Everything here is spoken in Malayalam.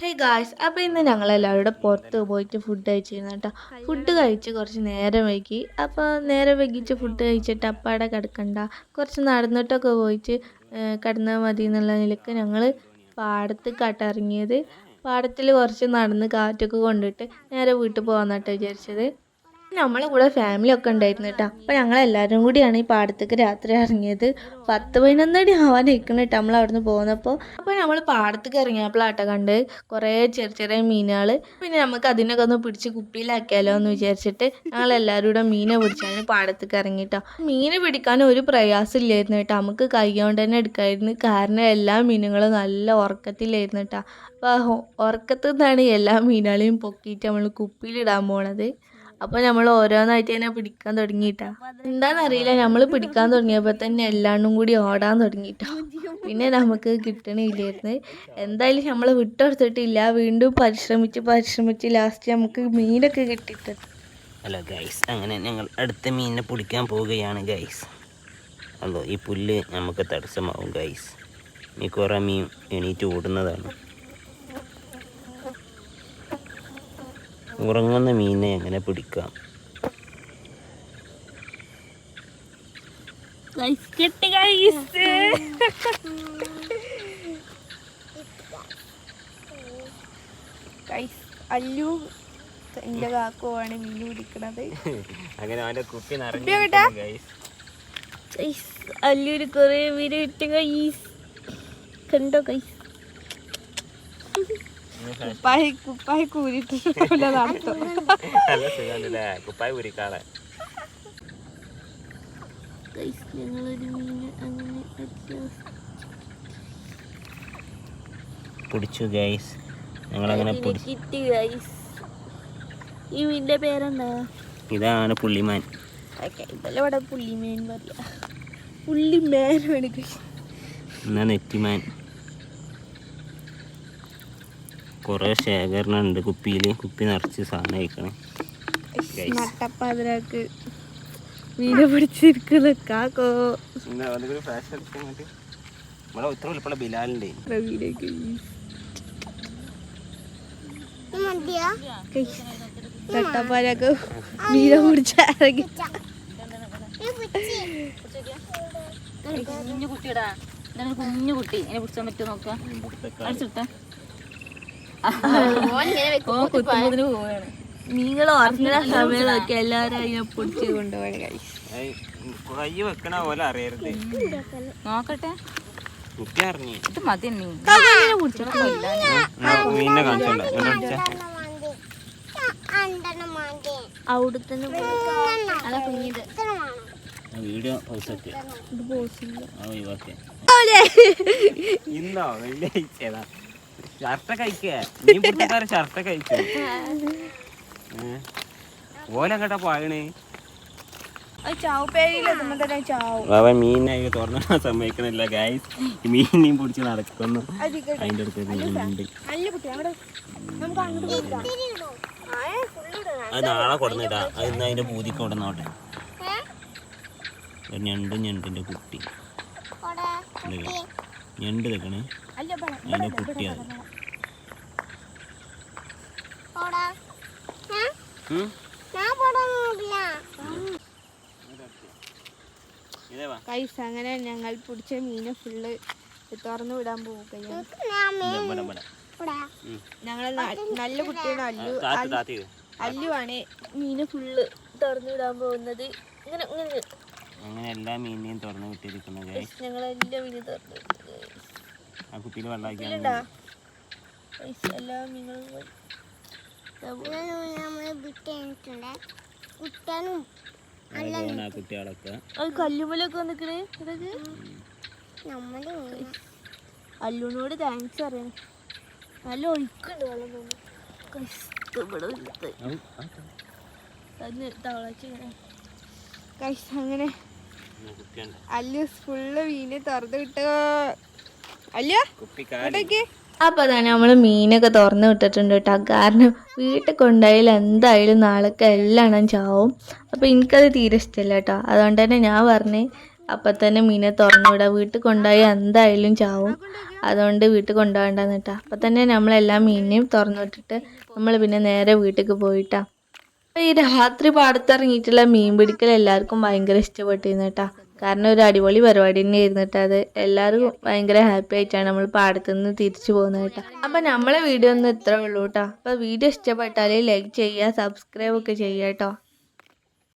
ഹേ ഗായ്സ് അപ്പോൾ ഇന്ന് ഞങ്ങളെല്ലാവരും പുറത്ത് പോയിട്ട് ഫുഡ് കഴിച്ചിരുന്നു കേട്ടോ. ഫുഡ് കഴിച്ച് കുറച്ച് നേരം വൈകി. അപ്പോൾ നേരം വൈകിച്ച് ഫുഡ് കഴിച്ചിട്ട് അപ്പാടെ കിടക്കണ്ട. കുറച്ച് നടന്നിട്ടൊക്കെ പോയിട്ട് കിടന്നാൽ മതി എന്നുള്ള നിലയ്ക്ക് ഞങ്ങൾ പാടത്ത് കാട്ടിറങ്ങിയത്. പാടത്തിൽ കുറച്ച് നടന്ന് കാറ്റൊക്കെ കൊണ്ടിട്ട് നേരെ വീട്ടിൽ പോകാമെന്നാട്ടോ വിചാരിച്ചത്. നമ്മളെ കൂടെ ഫാമിലി ഒക്കെ ഉണ്ടായിരുന്നു കേട്ടോ അപ്പോൾ ഞങ്ങളെല്ലാവരും കൂടിയാണ് ഈ പാടത്തേക്ക് രാത്രി ഇറങ്ങിയത്. പത്ത് പതിനൊന്നടി ആവാൻ നിൽക്കുന്നു കേട്ടോ നമ്മൾ അവിടുന്ന് പോകുന്നപ്പോൾ അപ്പോൾ നമ്മൾ പാടത്തേക്ക് ഇറങ്ങിയപ്പോഴാട്ടോ കണ്ട് കുറേ ചെറിയ ചെറിയ മീനുകൾ പിന്നെ നമുക്ക് അതിനൊക്കെ ഒന്ന് പിടിച്ച് കുപ്പിയിലാക്കിയാലോ എന്ന് വിചാരിച്ചിട്ട് ഞങ്ങൾ എല്ലാവരും കൂടെ മീനെ പിടിച്ചാണ് പാടത്തേക്ക് ഇറങ്ങിട്ടോ മീനെ പിടിക്കാൻ ഒരു പ്രയാസം ഇല്ലായിരുന്നു കേട്ടോ നമുക്ക് കൈ കൊണ്ട് തന്നെ എടുക്കായിരുന്നു. കാരണം എല്ലാ മീനുകളും നല്ല ഉറക്കത്തിലായിരുന്നു കേട്ടോ അപ്പോൾ ഉറക്കത്തു നിന്നാണ് എല്ലാ മീനുകളെയും പൊക്കിയിട്ട് നമ്മൾ കുപ്പിയിലിടാൻ പോണത്. അപ്പോൾ നമ്മൾ ഓരോന്നായിട്ട് തന്നെ പിടിക്കാൻ തുടങ്ങിയിട്ടാ. എന്താണെന്നറിയില്ല നമ്മൾ പിടിക്കാൻ തുടങ്ങിയപ്പോൾ തന്നെ എല്ലാണ്ടും കൂടി ഓടാൻ തുടങ്ങിയിട്ടോ പിന്നെ നമുക്ക് കിട്ടണില്ലായിരുന്നു. എന്തായാലും നമ്മൾ വിട്ടെടുത്തിട്ടില്ല. വീണ്ടും പരിശ്രമിച്ച് പരിശ്രമിച്ച് ലാസ്റ്റ് നമുക്ക് മീനൊക്കെ കിട്ടിയിട്ടുണ്ട്. ഹലോ ഗൈസ് അങ്ങനെ ഞങ്ങൾ അടുത്ത മീനിനെ പിടിക്കാൻ പോവുകയാണ് ഗൈസ് അല്ലോ ഈ പുല്ല് നമുക്ക് തടസ്സമാവും ഗൈസ് കുറേ മീൻ എണീറ്റ് ഓടുന്നതാണ്. ഉറങ്ങുന്ന മീനെ എങ്ങനെ പിടിക്കാം? അല്ലു കാക്കുവാണ് മീൻ പിടിക്കണത്. അങ്ങനെ കുപ്പി അല്ലൂര് കൊറേ മീൻ കിട്ടുക കണ്ടോ കൈസ് കുപ്പായി കുപ്പായി കൂരിട്ട് നടത്തും നല്ല സുഖമല്ലേ കുപ്പായി കുരിക്കാളെ ഞങ്ങളൊരു മീൻ അങ്ങനെ പിടിച്ചു ഗൈസ് ഞങ്ങളങ്ങനെ പിടിച്ചു ഗൈസ് ഈ പേരെന്താ? ഇതാണ് പുള്ളിമാൻ. ഇതല്ല ഇവിടെ പുള്ളിമീൻ പറയാ പുള്ളിമേൻ വേണമെങ്കിൽ എന്നാ നെറ്റിമാൻ. കുറേ ശേഖരണം ഉണ്ട് കുപ്പിയിൽ കുപ്പി നിറച്ച് സാധനം കഴിക്കണം. നട്ടപ്പാതിരാക്ക് മീനെ പിടിച്ചിരിക്കുന്ന. കാക്കോ. നമ്മളെ ഇത്ര മീനെ പിടിച്ചിറങ്ങി കുഞ്ഞു കുട്ടിയടാ കുഞ്ഞു കുട്ടി. എന്നെ പിടിച്ചാൻ പറ്റുമോ നോക്കാം. അടിച്ചിട്ട ഓ കുത്തുമ്പതിന് പോവാണ്. നിങ്ങൾ ഓർക്കുന്ന സമയത്തൊക്കെ എല്ലാരും അതിനെ പൊടിച്ച് കൊണ്ടുപോകണം കൈ വെക്കണ പോലെ അറിയരുത്. നോക്കട്ടെ. ഇത് മതി അവിടെ തന്നെ അതാ കുഞ്ഞിത്. വീഡിയോ പൗസ് ഒക്കെ. ആ ഒഴിവാക്കിയ. ഇന്നോ? വെള്ളിയാഴ്ച ഷർട്ട കഴിക്കേ. നീ ഓലെങ്ങട്ടാ അവൻ മീനായി തുറന്ന സമ്മതിക്കണില്ല ഗായ്സ് മീനെയും പിടിച്ച് നടക്കുന്നു. അതിന്റെ അടുത്ത് അത് നാളെ കൊടുന്നിട്ടാ അത് ഇന്ന് അതിന്റെ പൂതിക്ക് കൊടുന്നോട്ടെ. ഞണ്ടും ഞണ്ടിന്റെ കുട്ടി? ഞണ്ട് നിൽക്കണേ അതിന്റെ കുട്ടി അത് ഉം? ഇതേ വാ. കൈസ് അങ്ങനെ ഞങ്ങൾ പിടിച്ച മീനെ ഫുള്ള് തുറന്നു വിടാൻ പോവുകയാണ് ഞങ്ങളെ നല്ല കുട്ടിയാണ് അല്ലു അല്ലുവാണ് അല്ലു ആണ് മീന് ഫുള്ള് തുറന്നു വിടാൻ പോകുന്നത്. ഇങ്ങനെ ഇങ്ങനെ. അങ്ങനെ എല്ലാ മീനിനെയും തുറന്നു വിട്ടിരിക്കുന്നു ഗൈസ് ഞങ്ങൾ എല്ലാ മീനും തുറന്നു. ആ കുപ്പിയിൽ വെള്ളം കുട്ടികളൊക്കെ. കല്ലുമലൊക്കെ ഇതൊക്കെ? അല്ലുവിനോട് താങ്ക്സ് അറിയണം നല്ല ഒഴുക്കുണ്ട് വെള്ളം തോന്നുന്നു അങ്ങനെ അല്ലു ഫുള്ള് മീന് തുറന്നു വിട്ടോ അല്ലു കുപ്പി കാലി അപ്പോൾ തന്നെ നമ്മൾ മീനൊക്കെ തുറന്ന് വിട്ടിട്ടുണ്ട് കേട്ടോ. കാരണം വീട്ടിൽ കൊണ്ടുപോയാൽ എന്തായാലും നാളൊക്കെ എല്ലാം ചാവും അപ്പോൾ എനിക്കത് തീരെ ഇഷ്ടമില്ല കേട്ടോ. അതുകൊണ്ട് തന്നെ ഞാൻ പറഞ്ഞേ അപ്പം തന്നെ മീനെ തുറന്നു വിടുക വീട്ടിൽ കൊണ്ടുപോയി എന്തായാലും ചാവും. അതുകൊണ്ട് വീട്ടിൽ കൊണ്ടുപോകണ്ടെന്ന് കേട്ടോ. അപ്പം തന്നെ നമ്മളെല്ലാ മീനിനെയും തുറന്നു വിട്ടിട്ട് നമ്മൾ പിന്നെ നേരെ വീട്ടിലേക്ക് പോയിട്ടാ. അപ്പൊ ഈ രാത്രി പാടത്തിറങ്ങിയിട്ടുള്ള മീൻ പിടിക്കൽ എല്ലാവർക്കും ഭയങ്കര ഇഷ്ടപ്പെട്ടിരുന്നു കേട്ടോ. കാരണം ഒരു അടിപൊളി പരിപാടി തന്നെ കേട്ടോ അത്. എല്ലാവരും ഭയങ്കര ഹാപ്പി ആയിട്ടാണ് നമ്മൾ പാടത്തു നിന്ന് തിരിച്ചു പോകുന്നത് കേട്ടോ. അപ്പം നമ്മളെ വീഡിയോ ഒന്നും ഇത്രേ ഉള്ളൂ കേട്ടോ. അപ്പോൾ വീഡിയോ ഇഷ്ടപ്പെട്ടാൽ ലൈക്ക് ചെയ്യുക സബ്സ്ക്രൈബ് ഒക്കെ ചെയ്യുക കേട്ടോ.